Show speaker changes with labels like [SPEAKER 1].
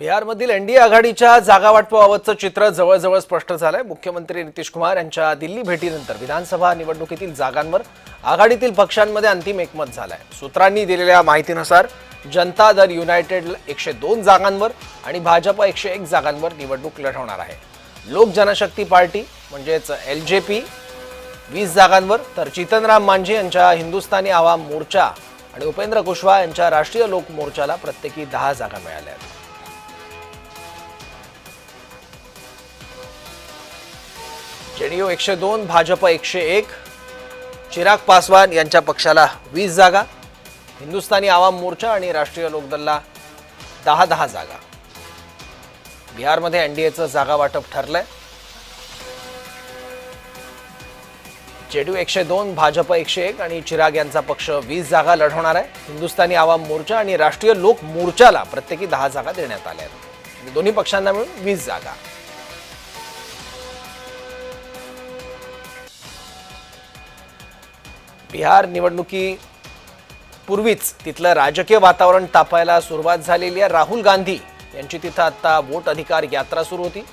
[SPEAKER 1] बिहारमधील एनडीए आघाडीच्या जागा वाटपाबाबतचं चित्र जवळजवळ स्पष्ट झालंय. मुख्यमंत्री नितीश कुमार यांच्या दिल्ली भेटीनंतर विधानसभा निवडणुकीतील जागांवर आघाडीतील पक्षांमध्ये अंतिम एकमत झालंय. सूत्रांनी दिलेल्या माहितीनुसार जनता दल युनायटेड एकशे दोन जागांवर आणि भाजप एकशे एक जागांवर निवडणूक लढवणार आहे. लोक जनशक्ती पार्टी म्हणजेच एल जे पी वीस जागांवर तर चितनराम मांझी यांच्या हिंदुस्थानी आवाम मोर्चा आणि उपेंद्र कुशवाहा यांच्या राष्ट्रीय लोक मोर्चाला प्रत्येकी दहा जागा मिळाल्या आहेत. जेडीयू एकशे दोन भाजप एकशे एक चिराग पासवान यांच्या पक्षाला वीस जागा हिंदुस्थानी आवाम मोर्चा आणि राष्ट्रीय लोकदलला दहा दहा जागा. बिहारमध्ये एनडीएचं जागा वाटप ठरलंय. जेडीयू एकशे दोन भाजप एकशे एक आणि चिराग यांचा पक्ष वीस जागा लढवणार आहे. हिंदुस्थानी आवाम मोर्चा आणि राष्ट्रीय लोक मोर्चाला प्रत्येकी दहा जागा देण्यात आल्या आहेत. दोन्ही पक्षांना मिळून वीस जागा. बिहार निवडणुकी पूर्वीच तिथलं राजकीय वातावरण तापायला सुरुवात झालेली आहे. राहुल गांधी यांची तिथं आता वोट अधिकार यात्रा सुरू होती.